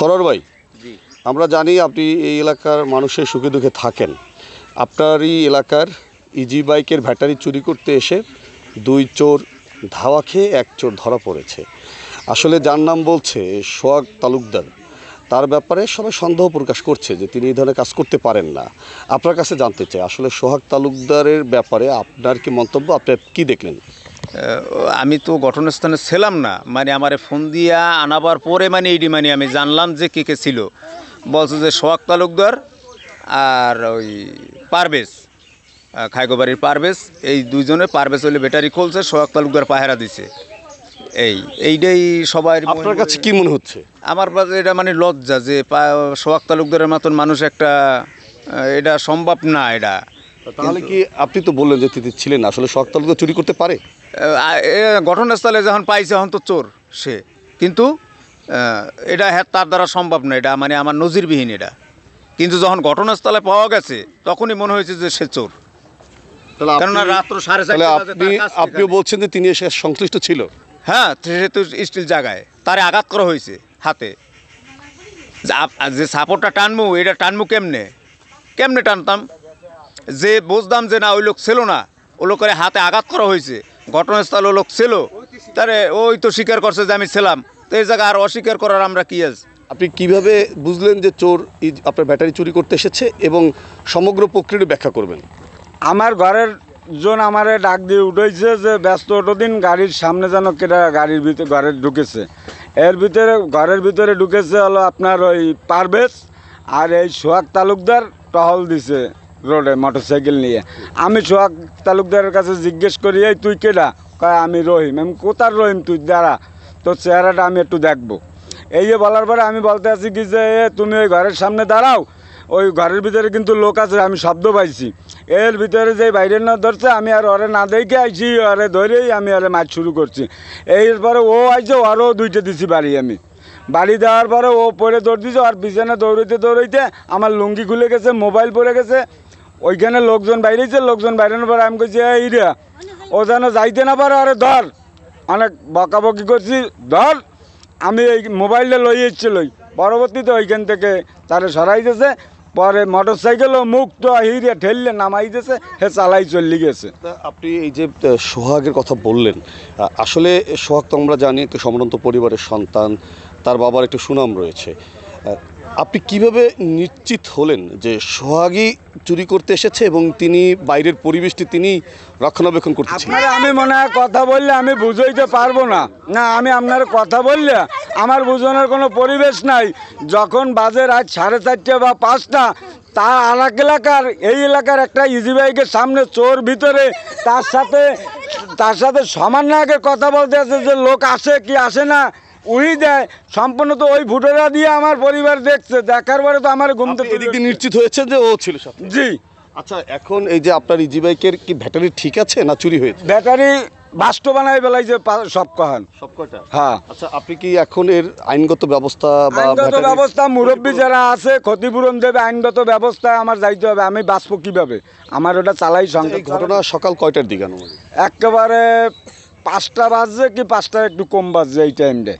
সরর ভাই আমরা জানি আপনি এই এলাকার মানুষের সুখে দুঃখে থাকেন। আপনার এই এলাকার ইজি বাইকের ব্যাটারি চুরি করতে এসে দুই চোর ধাওয়া খেয়ে এক চোর ধরা পড়েছে। আসলে যার নাম বলছে সোহাগ তালুকদার তার ব্যাপারে সবাই সন্দেহ প্রকাশ করছে যে তিনি এই ধরনের কাজ করতে পারেন না। আপনার কাছে জানতে চাই আসলে সোহাগ তালুকদারের ব্যাপারে আপনার কি মন্তব্য? আপনি কি দেখলেন? আমি তো ঘটনাস্থানে ছিলাম না। মানে আমারে ফোন দিয়া আনাবার পরে মানে এইটি মানে আমি জানলাম যে কে কে ছিল। বলছে যে সোহাগ তালুকদার আর ওই পারভেজ খাইগোবাড়ির পারভেজ। এই দুইজনে পারভেজ হলে ব্যাটারি খুলছে সোহাগ তালুকদার পাহারা দিছে। এই এইটাই সবাই আপনার কাছে কি মনে হচ্ছে? আমার কাছে এটা মানে লজ্জা যে পা- সোহাগ তালুকদারের মতন মানুষ একটা এটা সম্ভব না এটা। তাহলে কি আপনি তো বললেন যে তিনি ছিলেন আসলে সোহাগ তালুকদার চুরি করতে পারে। ঘটনাস্থলে যখন পাইছে তখন তো চোর সে। কিন্তু এটা হ্যাঁ তার দ্বারা সম্ভব না এটা মানে আমার নজিরবিহীন এটা। কিন্তু যখন ঘটনাস্থলে পাওয়া গেছে তখনই মনে হয়েছে যে সে চোর। কেননা আপনি- রাত্র সাড়ে আপনি আপনিও বলছেন যে তিনি এসে সংশ্লিষ্ট ছিল? হ্যাঁ সে তো স্টিল জায়গায়। তারে আঘাত করা হয়েছে হাতে। যে সাপোর্টটা টানমু এটা টানবো কেমনে? কেমনে টানতাম? যে বুঝতাম যে না ওই লোক ছিল না। ও লোকের হাতে আঘাত করা হয়েছে। ঘটনাস্থল ও লোক ছিল। তারে ওই তো স্বীকার করছে যে আমি ছিলাম। তো এই জায়গায় আর অস্বীকার করার আমরা কি আছে? আপনি কীভাবে বুঝলেন যে চোর আপনার ব্যাটারি চুরি করতে এসেছে এবং সমগ্র প্রক্রিয়াটি ব্যাখ্যা করবেন? আমার ঘরের জন আমারে ডাক দিয়ে উঠেছে যে ব্যস্ত ওটো দিন গাড়ির সামনে যেন কেটা গাড়ির ভিতরে ঘরে ঢুকেছে। এর ভিতরে ঘরের ভিতরে ঢুকেছে হলো আপনার ওই পারভেজ আর এই সোহাগ তালুকদার টহল দিছে। রোডে মোটরসাইকেল নিয়ে। আমি সোহাগ তালুকদারের কাছে জিজ্ঞেস করি, এই তুই কেডা? কয়, আমি রহিম। আমি কোথার রহিম তুই? দাঁড়া, তোর চেহারাটা আমি একটু দেখব। এই যে বলার পরে আমি বলতে আছি কি যে তুমি ওই ঘরের সামনে দাঁড়াও। ওই ঘরের ভিতরে কিন্তু লোক আছে, আমি শব্দ পাইছি। এর ভিতরে যে বাইরে না ধরছে, আমি আর ওরে না দেখে আইছি, ওরে ধরেই আমি ওরে মাছ শুরু করছি। এরপরে ও আইছে, ওরও দুইটা দিছি বাড়ি আমি। বাড়ি দেওয়ার পরে ও পরে দৌড় দিছে, আর পিছনে দৌড়াইতে দৌড়াইতে আমার লুঙ্গি খুলে গেছে, মোবাইল পড়ে গেছে। ওইখানে লোকজন বাইরেছে, লোকজন বাইরের পরে আমি কইছি, এই রে ও যেন যাইতে না পারে, আরে ধর। অনেক বকাবকি করছি, ধর, আমি এই মোবাইলটা লই এসেছিলই পরবর্তীতে ওইখান থেকে তারে সরাই দিয়েছে, পরে মোটর সাইকেলও মুক্ত হিরে ঠেললে নামাই দিয়েছে, হে চালাই চললি গেছে। আপনি এই যে সোহাগের কথা বললেন আসলে সোহাগ তো আমরা জানি, একটা সম্ভ্রান্ত পরিবারের সন্তান, তার বাবার একটু সুনাম রয়েছে। আপনি কীভাবে নিশ্চিত হলেন যে সোহাগই চুরি করতে এসেছে এবং তিনি বাইরের পরিবেশটি তিনি রক্ষণাবেক্ষণ আপনার আমি মনে হয় কথা বললে আমি বুঝাইতে পারব না। না, আমি আপনার কথা বললে আমার বুঝানোর কোনো পরিবেশ নাই। যখন বাজে রাত সাড়ে চারটে বা পাঁচটা তার আর এলাকার, এই এলাকার একটা ইজি বাইকের সামনে চোর ভিতরে, তার সাথে তার সাথে সামান্য আগে কথা বলতে আছে যে লোক আসে কি আসে না উড়ি দেয় সম্পূর্ণ তো ওই ফুটোরা দিয়ে আমার পরিবার দেখছে। দেখার পরে তো আমার ঘুম থেকে এদিক দিয়ে নিশ্চিত হয়েছে যে ও ছিল সাথে? জি। আচ্ছা এখন এই যে আপনার ইজি বাইকের কি ব্যাটারি ঠিক আছে না চুরি হয়েছে? ব্যাটারি বাস্ত বানায় বেলায় যে সব কহান সব কয়টা হ্যাঁ। আচ্ছা আপনি কি এখন এর আইনগত ব্যবস্থা বা আইনগত ব্যবস্থা মুরব্বী যারা আছে ক্ষতিপূরণ দেবে আইনগত ব্যবস্থা আমার যাইতে হবে। আমি বাঁচবো কীভাবে? আমার ওটা চালাই এই সংকট ঘটনা সকাল কয়টার দিকে একেবারে পাঁচটা বাজছে কি পাঁচটা একটু কম বাজছে এই টাইমটা